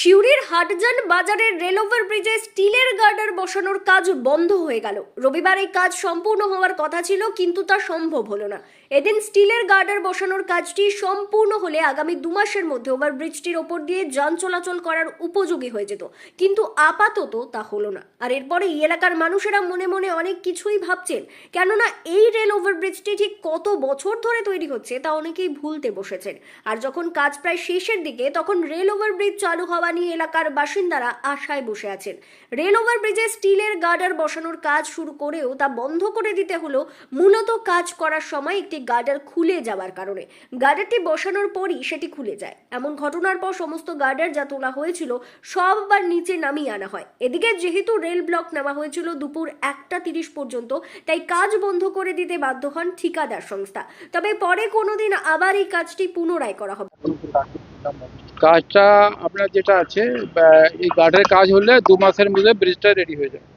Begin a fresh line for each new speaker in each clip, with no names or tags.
সিউড়ির হাটজান বাজারের রেলওভার ব্রিজে স্টিলের গার্ডার বসানোর কাজ বন্ধ হয়ে গেল। রবিবার এই কাজ সম্পূর্ণ হওয়ার কথা ছিল, কিন্তু তা সম্ভব হলো না। এদিন স্টিলের গার্ডার বসানোর কাজটি সম্পূর্ণ হলে আগামী দু মাসের মধ্যে ওভারব্রিজটির ওপর দিয়ে যান চলাচল করার উপযোগী হয়ে যেত। কিন্তু আপাতত তা হলো না। আর এরপরে এই এলাকার মানুষেরা মনে মনে অনেক কিছুই ভাবছেন, কেননা এই রেল ওভারব্রিজটি ঠিক কত বছর ধরে তৈরি হচ্ছে তা অনেকেই ভুলতে বসেছেন। আর যখন কাজ প্রায় শেষের দিকে, তখন রেল ওভারব্রিজ চালু হওয়া নিয়ে এলাকার বাসিন্দারা আশায় বসে আছেন। রেল ওভারব্রিজে স্টিলের গার্ডার বসানোর কাজ শুরু করেও তা বন্ধ করে দিতে হলো মূলত কাজ করার সময় একটি গার্ডার খুলে যাওয়ার কারণে। গার্ডারটি বসানোর পরই সেটি খুলে যায়। এমন ঘটনার পর সমস্ত গার্ডার যা তোলা হয়েছিল সব বার নিচে নামিয়ে আনা হয়। এদিকে যেহেতু রেল ব্লক নেওয়া হয়েছিল দুপুর একটা তিরিশ পর্যন্ত, তাই কাজ বন্ধ করে দিতে বাধ্য হন ঠিকাদার সংস্থা। তবে পরে কোনোদিন আবার এই কাজটি পুনরায় করা হবে।
কাজটা আপনার যেটা আছে এই গার্ডের কাজ হলে দু মাসের মধ্যে ব্রিজটা রেডি হয়ে যাবে।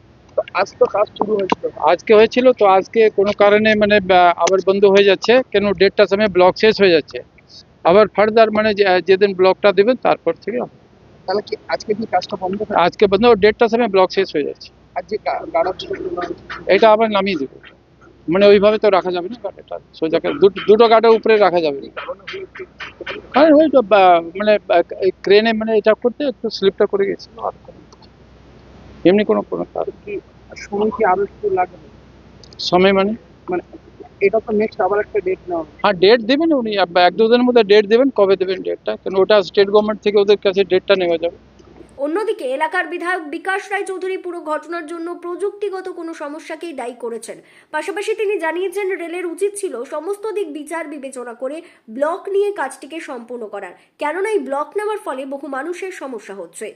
আজ তো কাজ শুরু হয়েছিল।
আজকে হয়েছিল তো আজকে কোনো কারণে মানে আবার বন্ধ হয়ে যাচ্ছে কেন ডেটটার সময় ব্লক শেষ হয়ে যাচ্ছে। আবার ফার্দার মানে যেদিন ব্লকটা দেবেন তারপর থেকে
তাহলে কি আজকে কি কাজটা বন্ধ
আজকে বন্ধ ডেটটার সময় ব্লক শেষ হয়ে যাচ্ছে। এটা আবার নামিয়ে দেবো। মানে ওইভাবে তো রাখা যাবে না গাড়িটা সোজা দুটো- দুটো গাড়ির উপরে রাখা যাবে। না হ্যাঁ ওই তো মানে ক্রেনে মানে এটা করতে একটু স্লিপটা করে গেছিল আর এমনি কোনো কোনো কারণ
কি সময় কি আরও একটু লাগবে?
সময় মানে?
মানে এটা তো নেক্সট আবার একটা ডেট নেওয়া
হ্যাঁ ডেট দেবেন উনি এক দুদিনের মধ্যে ডেট দেবেন কবে দেবেন ডেটটা কেন ওটা স্টেট গভর্নমেন্ট থেকে ওদের কাছে ডেটটা নেওয়া যাবে।
অন্যদিকে এলাকার বিধায়ক বিকাশ রায় চৌধুরী পুরো ঘটনার জন্য প্রযুক্তিগত কোনো সমস্যাকেই দায়ী করেছেন। পাশাপাশি তিনি জানিয়েছেন, রেলের উচিত ছিল সমস্ত দিক বিচার বিবেচনা করে ব্লক নিয়ে কাজটিকে সম্পূর্ণ করার। কেননা এই ব্লক নেওয়ার ফলে বহু মানুষের সমস্যা হচ্ছে।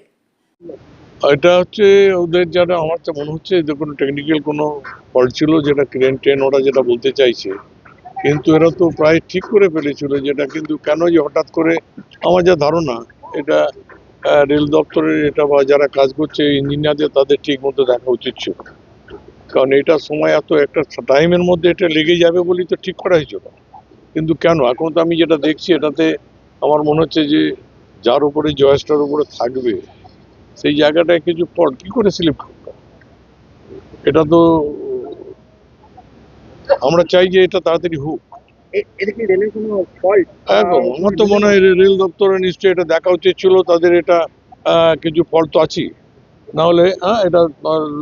এটা হচ্ছে ওদের যারা, আমার তো মনে হচ্ছে যে কোনো টেকনিক্যাল কোনো ফল্ট ছিল, যেটা ক্রেন ট্রেন ওরা যেটা বলতে চাইছে। কিন্তু এরা তো প্রায় ঠিক করে ফেলেছিল যেটা। কিন্তু কেন যে হঠাৎ করে, আমার যা ধারণা, এটা রেল দপ্তরের এটা বা যারা কাজ করছে, ইঞ্জিনিয়ারদের তাদের ঠিক মতো দেখা উচিত ছিল। কারণ এটা সময় এত একটা টাইমের মধ্যে এটা লেগে যাবে বলেই তো ঠিক করা হয়েছিল। কিন্তু কেন? এখন তো আমি যেটা দেখছি, এটাতে আমার মনে হচ্ছে যে যার উপরে জয়েসটার উপরে থাকবে, সেই জায়গাটায় কিছু ফল্ট কি করে স্লিপ এটা তো আমরা চাই যে এটা তাড়াতাড়ি হোক।
এটা কি রেলের কোনো ফল্ট
আমার তো মনে হয় রেল দপ্তরের নিশ্চয়ই এটা দেখা উচিত ছিল তাদের এটা কিছু ফল্ট তো আছেই। নাহলে হ্যাঁ এটা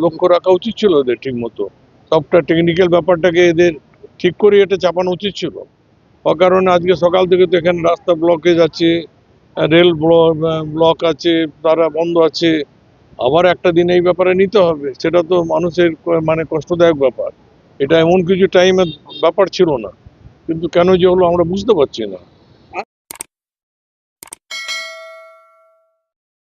লক্ষ্য রাখা উচিত ছিল এদের ঠিক মতো। সবটা টেকনিক্যাল ব্যাপারটাকে এদের ঠিক করে এটা চাপানো উচিত ছিল। অকারণে আজকে সকাল থেকে তো এখানে রাস্তা ব্লকেজ আছে আহ, রেল ব্লক আছে তারা বন্ধ আছে। আবার একটা দিন এই ব্যাপারে নিতে হবে সেটা তো মানুষের মানে কষ্টদায়ক ব্যাপার। এটা এমন কিছু টাইমের ব্যাপার ছিল না। কিন্তু কেন যে হলো আমরা বুঝতে পারছি না।